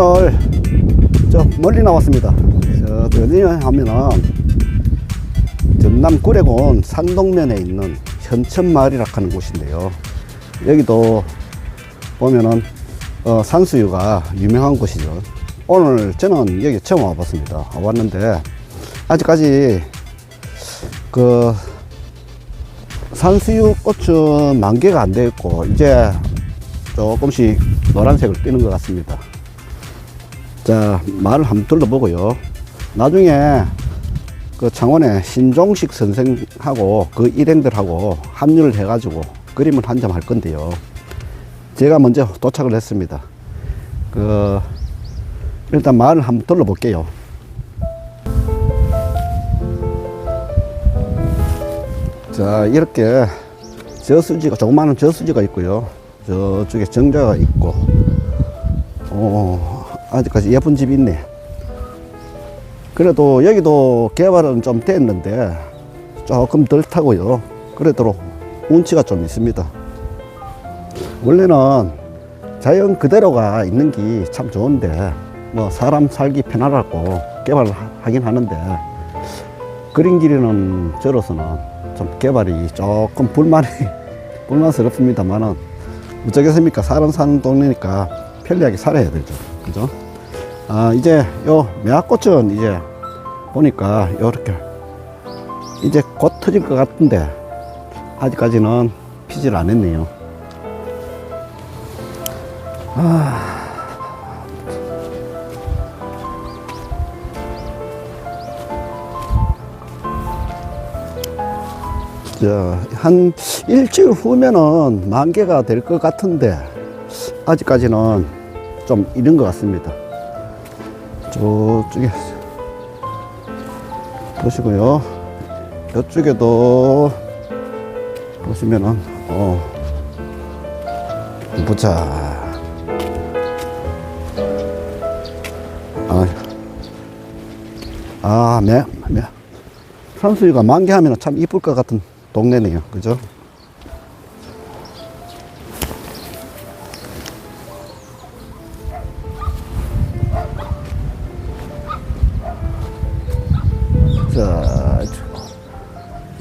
오늘 저 멀리 나왔습니다. 저 어디 하면은 전남 구례군 산동면에 있는 현천마을이라 하는 곳인데요. 여기도 보면은 어, 산수유가 유명한 곳이죠. 오늘 저는 여기 처음 와봤습니다. 와봤는데 아직까지 그 산수유 꽃은 만개가 안 되어 있고 이제 조금씩 노란색을 띠는 것 같습니다. 자, 마을 한번 둘러보고요. 나중에 그 창원의 신종식 선생하고 그 일행들하고 합류를 해가지고 그림을 한 점 할 건데요. 제가 먼저 도착을 했습니다. 그, 일단 마을을 한번 둘러볼게요. 자, 이렇게 저수지가, 조그마한 저수지가 있고요. 저쪽에 정자가 있고, 어, 아직까지 예쁜 집이 있네. 그래도 여기도 개발은 좀 됐는데, 조금 덜 타고요. 그래도 운치가 좀 있습니다. 원래는 자연 그대로가 있는 게 참 좋은데, 뭐, 사람 살기 편하라고 개발을 하- 하긴 하는데, 그린 길이는 저로서는 좀 개발이 조금 불만이, 불만스럽습니다만은, 어쩌겠습니까? 사람 사는 동네니까 편리하게 살아야 되죠. 그죠? 아, 이제 요 매화꽃은 이제 보니까 요렇게 이제 곧 터질 것 같은데 아직까지는 피질 안 했네요. 자, 한 일주일 후면은 만개가 될 것 같은데 아직까지는 좀 이른 것 같습니다. 저쪽에 보시고요. 이쪽에도 보시면은 어 보자. 아, 아, 매, 매. 산수유가 만개하면 참 이쁠 것 같은 동네네요. 그죠?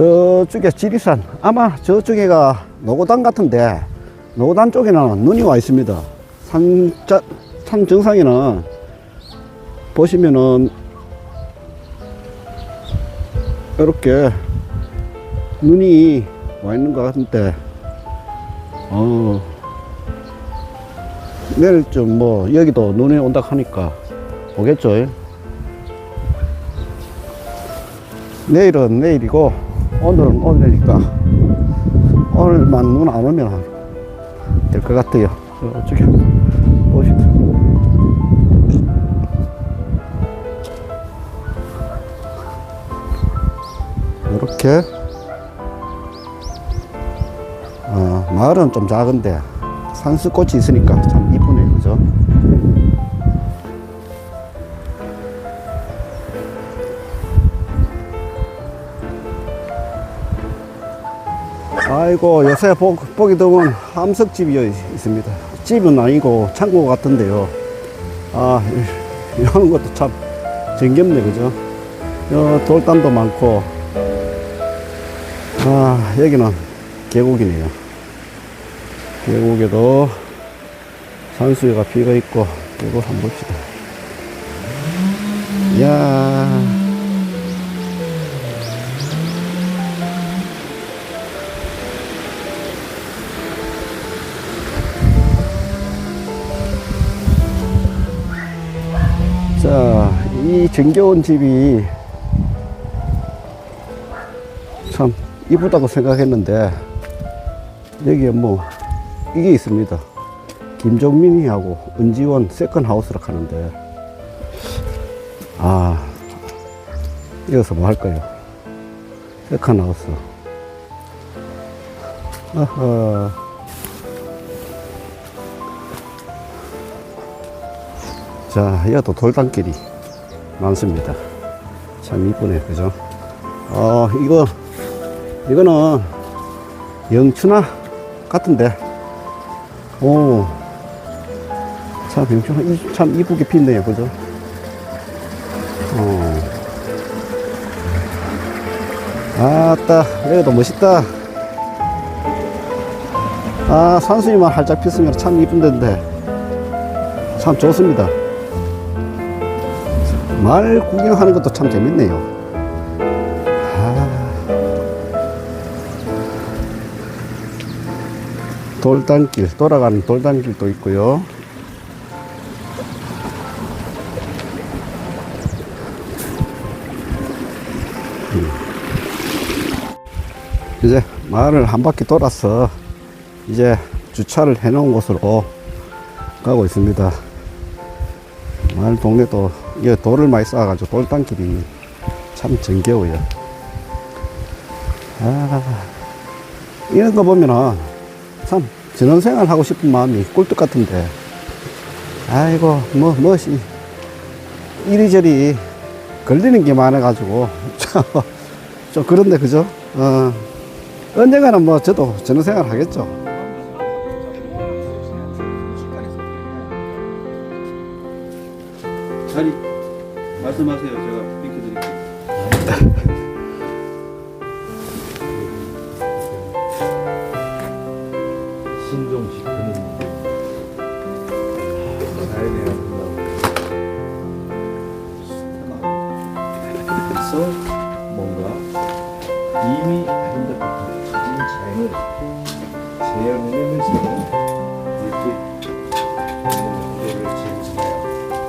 저- 저쪽에 지리산. 아마 저쪽에가 노고단 같은데, 노고단 쪽에는 눈이 와 있습니다. 산, 자, 산 정상에는 보시면은 이렇게 눈이 와 있는 것 같은데, 어, 내일 좀 뭐, 여기도 눈이 온다 하니까 오겠죠. 내일은 내일이고, 오늘은 오늘이니까, 오늘만 눈 안 오면 될 것 같아요. 저쪽에 보시죠. 이렇게 어, 마을은 좀 작은데 산수꽃이 있으니까 참 아이고 요새 보, 보기 드문 함석집이 여기 있습니다 집은 아니고 창고 같은데요 아 이- 이런 것도 참 정겹네 그죠 요 돌담도 많고 아, 여기는 계곡이네요. 계곡에도 산수유가 피가 있고, 계곡 한번 봅시다. 이야. 이 정겨운 집이 참 이쁘다고 생각했는데 여기에 뭐 이게 있습니다. 김종민이하고 은지원 세컨하우스라 하는데 아 이어서 뭐 할까요? 세컨하우스 아하 자 여기도 돌담길이 많습니다. 참 이쁘네 그죠? 어 이거 이거는 영춘화 같은데 오 참, 병충, 이- 참 이쁘게 핀네요, 그죠? 어. 아따, 여기도 멋있다. 아, 산수유만 활짝 폈으면 참 이쁜 데인데. 참 좋습니다. 말 구경하는 것도 참 재밌네요. 아. 돌단길, 돌아가는 돌단길도 있고요. 음. 이제 마을을 한 바퀴 돌아서 이제 주차를 해 놓은 곳으로 가고 있습니다. 마을 동네도 이게 돌을 많이 쌓아가지고 돌단길이 참 정겨워요. 아, 이런 거 보면은 참 전원생활 하고 싶은 마음이 꿀떡 같은데 아이고 뭐 뭐시 이리저리 걸리는 게 많아가지고 참, 좀 그런데 그죠? 어, 언젠가는 뭐 저도 전원생활 하겠죠. 말씀하세요. 제가 비켜드릴게요. 신종식 그는 자연의 아름다움 그래서 뭔가 이미 아름답게 젖은 자연을 재현해내면서 이렇게 노래를?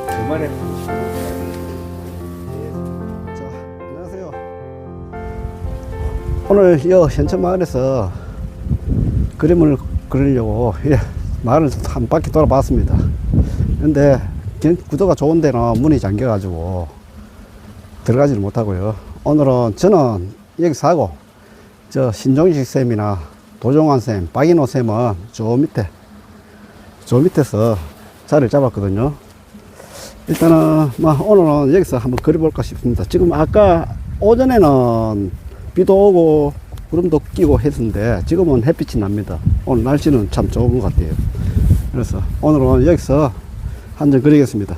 그만의 방식으로 오늘 이 현천 마을에서 그림을 그리려고 예, 마을을 한 바퀴 돌아봤습니다. 근데 경- 구도가 좋은 데는 문이 잠겨가지고 들어가지를 못하고요. 오늘은 저는 여기서 하고 저 신종식 쌤이나 도종환 쌤, 박인호 쌤은 저 밑에 저 밑에서 자리를 잡았거든요. 일단은 뭐 오늘은 여기서 한번 그려볼까 싶습니다. 지금 아까 오전에는 비도 오고 구름도 끼고 했는데 지금은 햇빛이 납니다. 오늘 날씨는 참 좋은 것 같아요. 그래서 오늘은 여기서 한 점 그리겠습니다.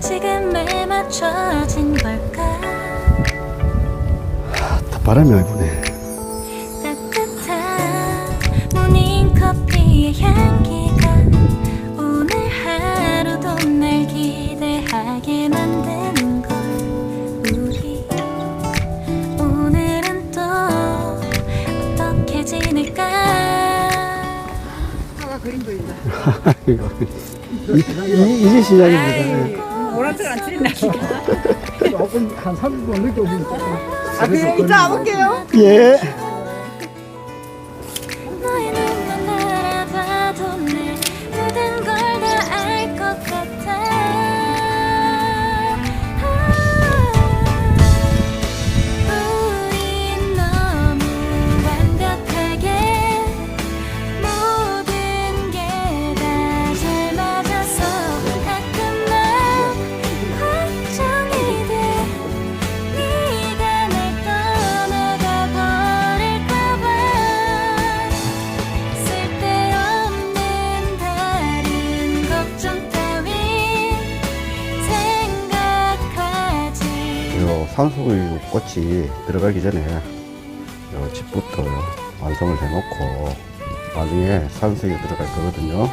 지금에 맞춰진 걸까 또 바람이 많이 부네. 이거 이- 이제 시작입니다. 오란색 안 틀린 날이니까. 조금 한 30분 늦게 오면 조금 아, 그래, 이따 와볼게요. 예. 꽃이 들어가기 전에 요 집부터 완성을 해놓고 나중에 산수유 들어갈 거거든요.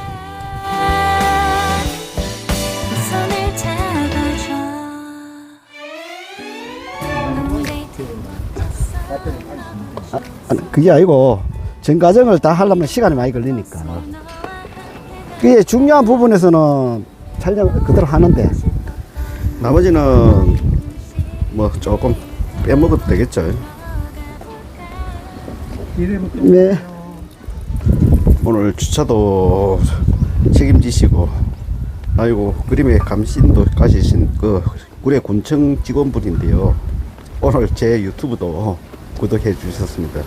아니, 그게 아니고 전 과정을 다 하려면 시간이 많이 걸리니까. 그게 중요한 부분에서는 촬영 그대로 하는데. 나머지는 뭐 조금 빼먹어도 되겠죠? 네. 오늘 주차도 책임지시고 아이고 그림의 감신도 가지신 그 구례 군청 직원분인데요. 오늘 제 유튜브도 구독해 주셨습니다.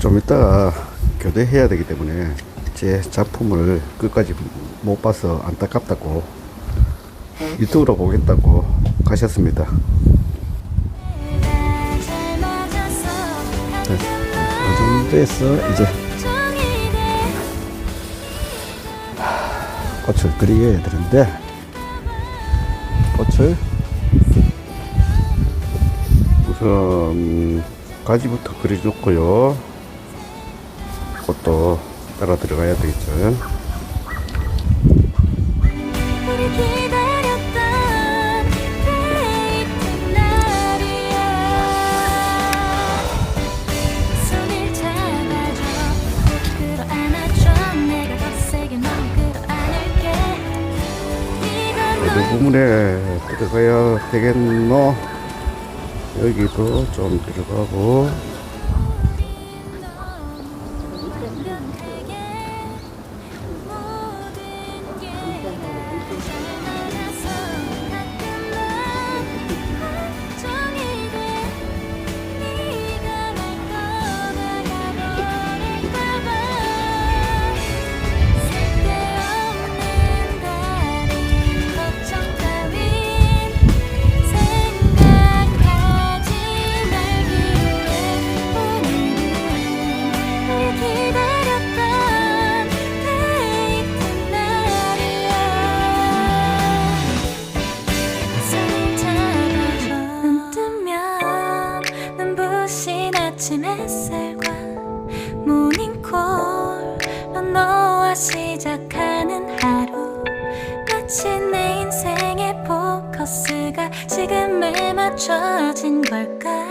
좀 이따가 교대해야 되기 때문에 제 작품을 끝까지 못 봐서 안타깝다고 유튜브로 보겠다고 가셨습니다. 네. 가끔은 이 정도에서 이제 꽃을 그려야 되는데 꽃을 우선 가지부터 그려놓고요 꽃도 따라 들어가야 되겠죠 부분에 들어가야 되겠노? 여기도 좀 들어가고 지금에 맞춰진 걸까?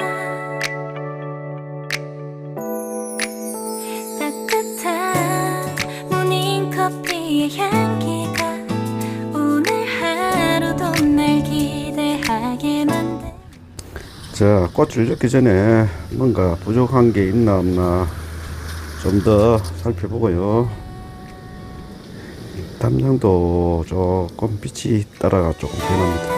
따뜻한 모닝 커피의 향기가 오늘 하루도 날 기대하게 만든 자 꽃을 넣기 전에 뭔가 부족한 게 있나 없나 좀 더 살펴보고요. 담장도 조금 빛이 따라가 조금 변합니다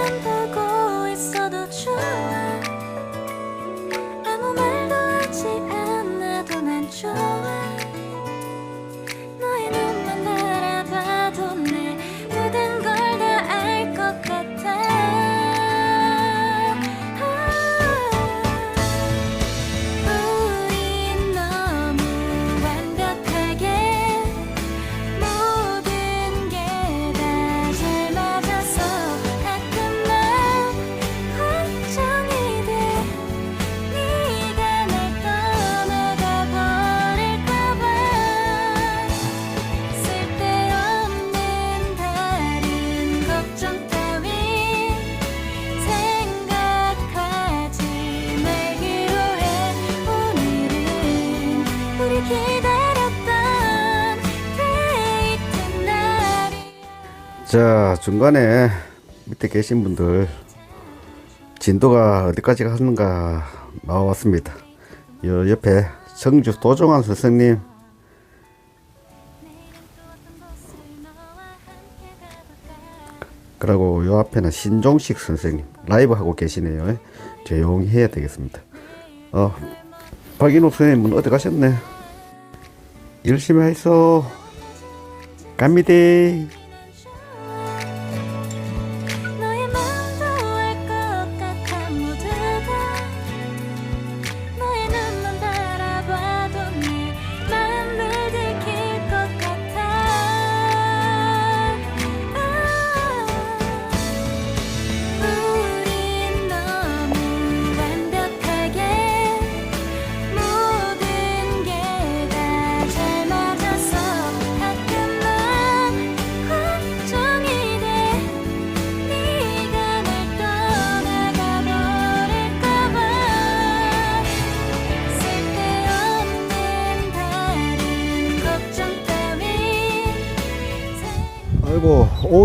자 중간에 밑에 계신 분들 진도가 어디까지 갔는가 나와왔습니다. 요 옆에 청주 도종환 선생님. 그리고 요 앞에는 신종식 선생님. 라이브 하고 계시네요. 조용히 해야 되겠습니다. 어 박인호 선생님은 어디 가셨네 열심히 해서 갑니다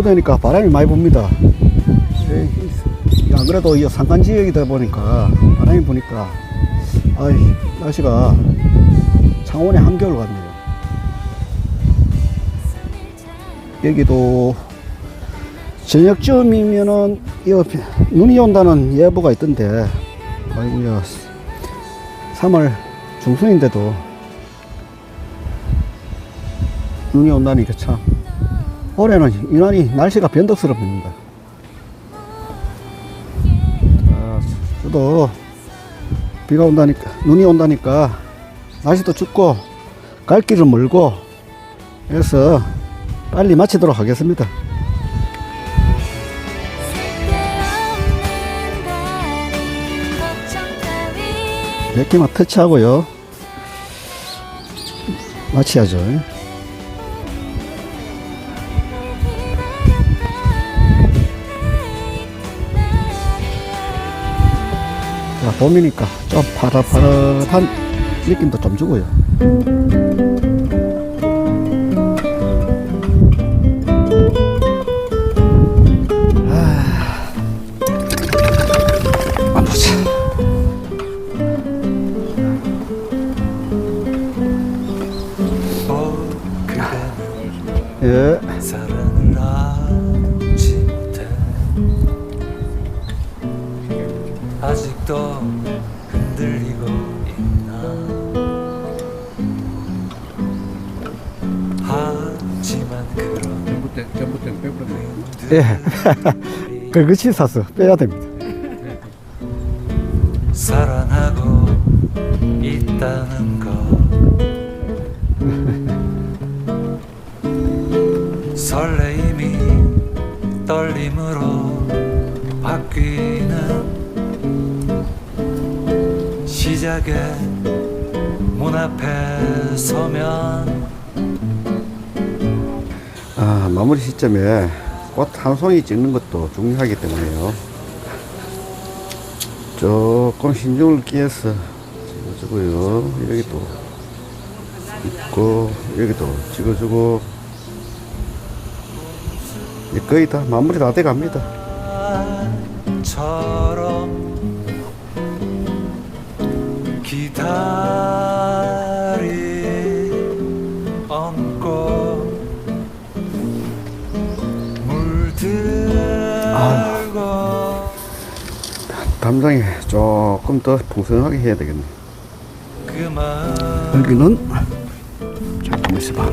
오후 되니까 바람이 많이 붑니다 예, 이- 안 그래도 이 산간 지역이다 보니까 바람이 부니까 날씨가 창원의 한겨울 같네요 여기도 저녁쯤이면은 비- 눈이 온다는 예보가 있던데 아이고야 3월 중순인데도 눈이 온다니까 참. 올해는 유난히 날씨가 변덕스럽습니다. 아, 저도 비가 온다니까, 눈이 온다니까, 날씨도 춥고, 갈 길은 멀고, 그래서 빨리 마치도록 하겠습니다. 몇 개만 터치하고요. 마치야죠. 자, 봄이니까 좀 파릇파릇한 느낌도 좀 주고요. 아, 보자. 예. 그것이 사서 빼야 됩니다. 사랑하고 있다는 것 설레임이 떨림으로 바뀌는 시작의 문 앞에 서면 아, 마무리 시점에 꽃 한 송이 찍는 것도 중요하기 때문에요. 조금 신중을 기해서 찍어주고요. 여기도 있고, 여기도 찍어주고, 이제 거의 다 마무리 다 돼 갑니다. 기다 담장에 조금 더 풍성하게 해야 되겠네. 여기는, 잠깐만 있어봐.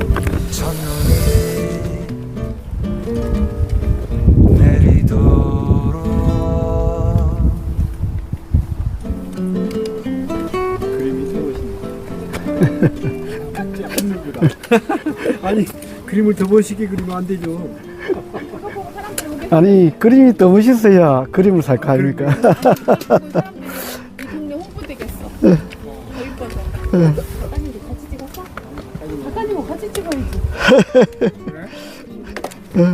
아니 그림을 더 멋있게 그리면 안 되죠. 아니, 그림이 더 멋있어야 그림을 살거 아닙니까? 동네 홍보되겠어. 더 이뻐서. 작가님도 같이 찍었어? 작가님은 같이 찍어야지.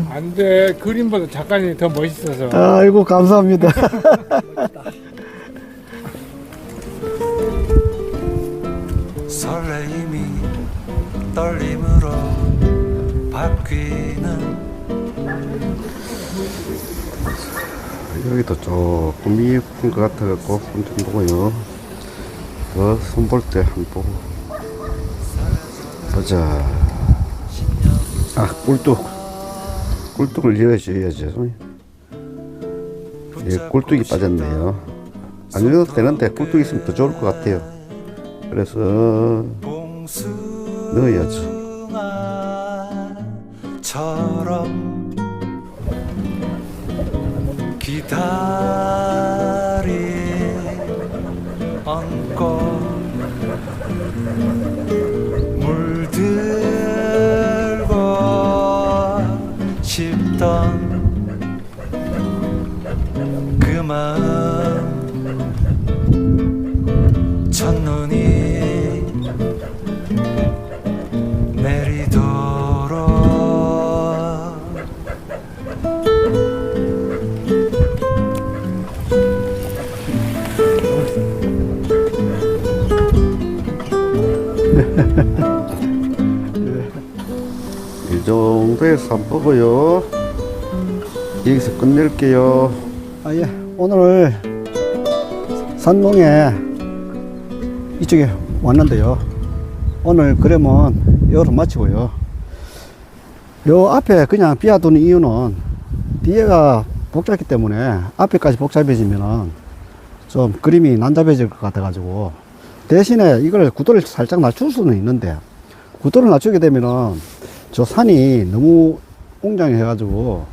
안 돼 그림보다 작가님이 더 멋있어서 아이고, 감사합니다. 여기도 조금 미흡한 것 같아갖고 손좀 보고요. 더 손볼 때 한번 보고. 보자. 아, 꿀뚝. 꿀뚝을 이어줘야죠. 예, 꿀뚝이 빠졌네요. 안 넣어도 되는데 꿀뚝 있으면 더 좋을 것 같아요. 그래서 넣어야죠. 기다리 얹고 물들고 싶던 그 마음 첫눈이 내리도록 이 정도에서 한번 보고요. 여기서 끝낼게요. 아, 예. 오늘 산동에 이쪽에 왔는데요. 오늘 그러면 여기로 마치고요. 요 앞에 그냥 비워두는 이유는 뒤에가 복잡기 때문에 앞에까지 복잡해지면은 좀 그림이 난잡해질 것 같아 가지고 대신에 이걸 구도를 살짝 낮출 수는 있는데 구도를 낮추게 되면은 저 산이 너무 웅장해 가지고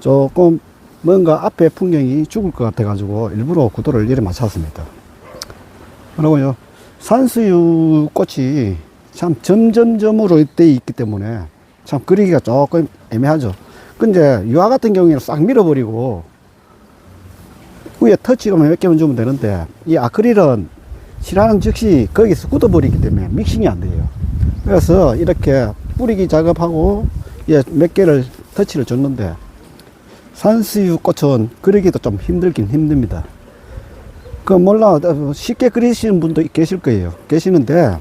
조금 뭔가 앞에 풍경이 죽을 것 같아 가지고 일부러 구도를 이래 맞췄습니다. 그리고요, 산수유 꽃이 참 점점점으로 돼 있기 때문에 참 그리기가 조금 애매하죠. 근데 유화 같은 경우에는 싹 밀어버리고 위에 터치로만 몇 개만 주면 되는데 이 아크릴은 칠하는 즉시 거기서 굳어버리기 때문에 믹싱이 안 돼요. 그래서 이렇게 뿌리기 작업하고 예, 몇 개를 터치를 줬는데 산수유 꽃은 그리기도 좀 힘들긴 힘듭니다. 그 몰라 쉽게 그리시는 분도 계실 거예요. 계시는데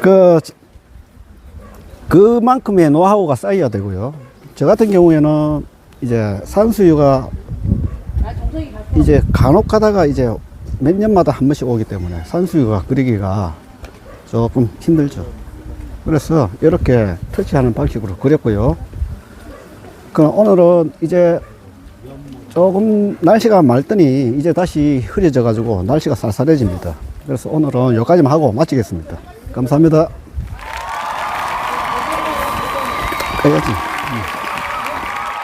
그 그만큼의 노하우가 쌓여야 되고요. 저 같은 경우에는 이제 산수유가 이제 간혹 가다가 이제 몇 년마다 한 번씩 오기 때문에 산수유가 그리기가 조금 힘들죠. 그래서 이렇게 터치하는 방식으로 그렸고요. 그 오늘은 이제 조금 날씨가 맑더니 이제 다시 흐려져 가지고 날씨가 쌀쌀해집니다. 그래서 오늘은 여기까지만 하고 마치겠습니다. 감사합니다. 가야지.